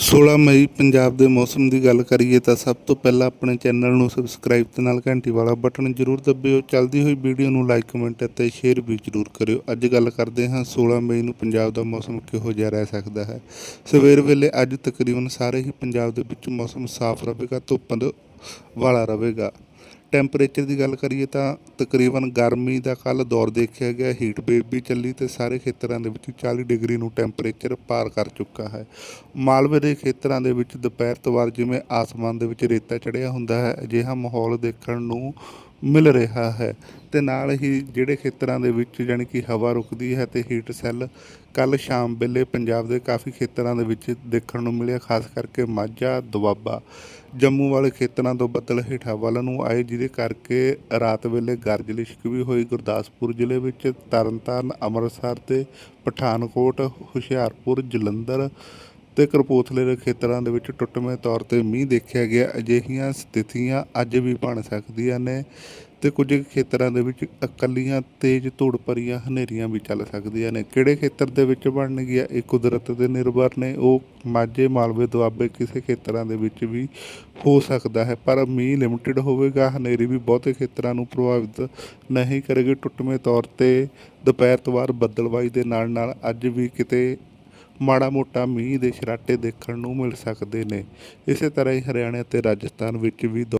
16 ਮਈ ਪੰਜਾਬ ਦੇ ਮੌਸਮ ਦੀ ਗੱਲ ਕਰੀਏ ਤਾਂ ਸਭ ਤੋਂ ਪਹਿਲਾਂ ਆਪਣੇ ਚੈਨਲ ਨੂੰ ਸਬਸਕ੍ਰਾਈਬ ਤੇ ਨਾਲ ਘੰਟੀ ਵਾਲਾ ਬਟਨ ਜ਼ਰੂਰ ਦਬਿਓ। ਚੱਲਦੀ ਹੋਈ ਵੀਡੀਓ ਨੂੰ ਲਾਈਕ ਕਮੈਂਟ ਅਤੇ ਸ਼ੇਅਰ ਵੀ ਜ਼ਰੂਰ ਕਰਿਓ। ਅੱਜ ਗੱਲ ਕਰਦੇ ਹਾਂ 16 ਮਈ ਨੂੰ ਪੰਜਾਬ ਦਾ ਮੌਸਮ ਕਿਹੋ ਜਿਹਾ ਰਹਿ ਸਕਦਾ ਹੈ। ਸਵੇਰ ਵੇਲੇ ਅੱਜ ਤਕਰੀਬਨ ਸਾਰੇ ਹੀ ਪੰਜਾਬ ਦੇ ਵਿੱਚ ਮੌਸਮ ਸਾਫ਼ ਰਹੇਗਾ, ਧੁੱਪ ਦ- ਵਾਲਾ ਰਹੇਗਾ। ਟੈਂਪਰੇਚਰ ਦੀ ਗੱਲ ਕਰੀਏ ਤਾਂ ਤਕਰੀਬਨ ਗਰਮੀ ਦਾ ਕੱਲ ਦੌਰ ਦੇਖਿਆ ਗਿਆ ਹੀਟ ਵੇਵ ਵੀ ਚੱਲੀ ਤੇ ਸਾਰੇ ਖੇਤਰਾਂ ਦੇ ਵਿੱਚ 40 ਡਿਗਰੀ ਨੂੰ ਟੈਂਪਰੇਚਰ ਪਾਰ ਕਰ ਚੁੱਕਾ ਹੈ। ਮਾਲਵੇ ਦੇ ਖੇਤਰਾਂ ਦੇ ਵਿੱਚ ਦੁਪਹਿਰ ਤੋਂ ਬਾਅਦ ਜਿਵੇਂ ਆਸਮਾਨ ਦੇ ਵਿੱਚ ਰੇਤਾ ਚੜਿਆ ਹੁੰਦਾ ਹੈ, ਅਜਿਹਾ ਮਾਹੌਲ ਦੇਖਣ ਨੂੰ ਮਿਲ ਰਿਹਾ ਹੈ ਤੇ ਨਾਲ ਹੀ ਜਿਹੜੇ ਖੇਤਰਾਂ ਦੇ ਵਿੱਚ ਜਾਣੀ ਕਿ ਹਵਾ ਰੁਕਦੀ ਹੈ ਤੇ ਹੀਟ ਸੈੱਲ ਕੱਲ ਸ਼ਾਮ ਵੇਲੇ ਪੰਜਾਬ ਦੇ ਕਾਫੀ ਖੇਤਰਾਂ ਦੇ ਵਿੱਚ ਦੇਖਣ ਨੂੰ ਮਿਲਿਆ, ਖਾਸ ਕਰਕੇ ਮਾਝਾ, ਦੁਆਬਾ, ਜੰਮੂ ਵਾਲੇ ਖੇਤਰਾਂ ਤੋਂ ਬੱਦਲ ਹੇਠਾਂ ਵੱਲ ਨੂੰ ਆਏ, ਜਿਹਦੇ ਕਰਕੇ ਰਾਤ ਵੇਲੇ ਗਰਜ ਲਿਸ਼ਕ ਵੀ ਹੋਈ। ਗੁਰਦਾਸਪੁਰ ਜ਼ਿਲ੍ਹੇ ਵਿੱਚ ਤਰਨਤਾਰਨ, ਅੰਮ੍ਰਿਤਸਰ ਤੇ ਪਠਾਨਕੋਟ, ਹੁਸ਼ਿਆਰਪੁਰ, ਜਲੰਧਰ ਤੇ ਕਰਪੂਥਲੇ ਦੇ ਖੇਤਰਾਂ ਦੇ ਵਿੱਚ ਟੁੱਟਵੇਂ ਤੌਰ ਤੇ ਮੀਂਹ ਦੇਖਿਆ ਗਿਆ। ਅਜਿਹੀਆਂ ਸਥਿਤੀਆਂ ਅੱਜ ਵੀ ਬਣ ਸਕਦੀਆਂ ਨੇ ਤੇ ਕੁਝ ਖੇਤਰਾਂ ਦੇ ਵਿੱਚ ਇਕੱਲੀਆਂ ਤੇਜ਼ ਧੂੜ ਭਰੀਆਂ ਹਨੇਰੀਆਂ ਵੀ ਚੱਲ ਸਕਦੀਆਂ ਨੇ। ਕਿਹੜੇ ਖੇਤਰ ਦੇ ਵਿੱਚ ਬਣਨਗੀਆਂ? ਇਹ ਕੁਦਰਤ ਦੇ ਨਿਰਭਰ ਨੇ। ਉਹ ਮਾਝੇ, ਮਾਲਵੇ, ਦੁਆਬੇ ਕਿਸੇ ਖੇਤਰਾਂ ਦੇ ਵਿੱਚ ਵੀ ਹੋ ਸਕਦਾ ਹੈ, ਪਰ ਮੀਂਹ ਲਿਮਟਿਡ ਹੋਵੇਗਾ। ਹਨੇਰੀ ਵੀ ਬਹੁਤੇ ਖੇਤਰਾਂ ਨੂੰ ਪ੍ਰਭਾਵਿਤ ਨਹੀਂ ਕਰੇਗੀ। ਟੁੱਟਵੇਂ ਤੌਰ ਤੇ ਦੁਪਹਿਰ ਤੋਂ ਬਾਅਦ ਬੱਦਲਬਾਈ ਦੇ ਨਾਲ ਨਾਲ ਅੱਜ ਵੀ ਕਿਤੇ ਮਾੜਾ ਮੋਟਾ ਮੀਂਹ ਦੇ ਛਰਾਟੇ ਦੇਖਣ ਨੂੰ ਮਿਲ ਸਕਦੇ ਨੇ। ਇਸੇ ਤਰ੍ਹਾਂ ਹੀ ਹਰਿਆਣਾ ਅਤੇ ਰਾਜਸਥਾਨ ਵਿੱਚ ਵੀ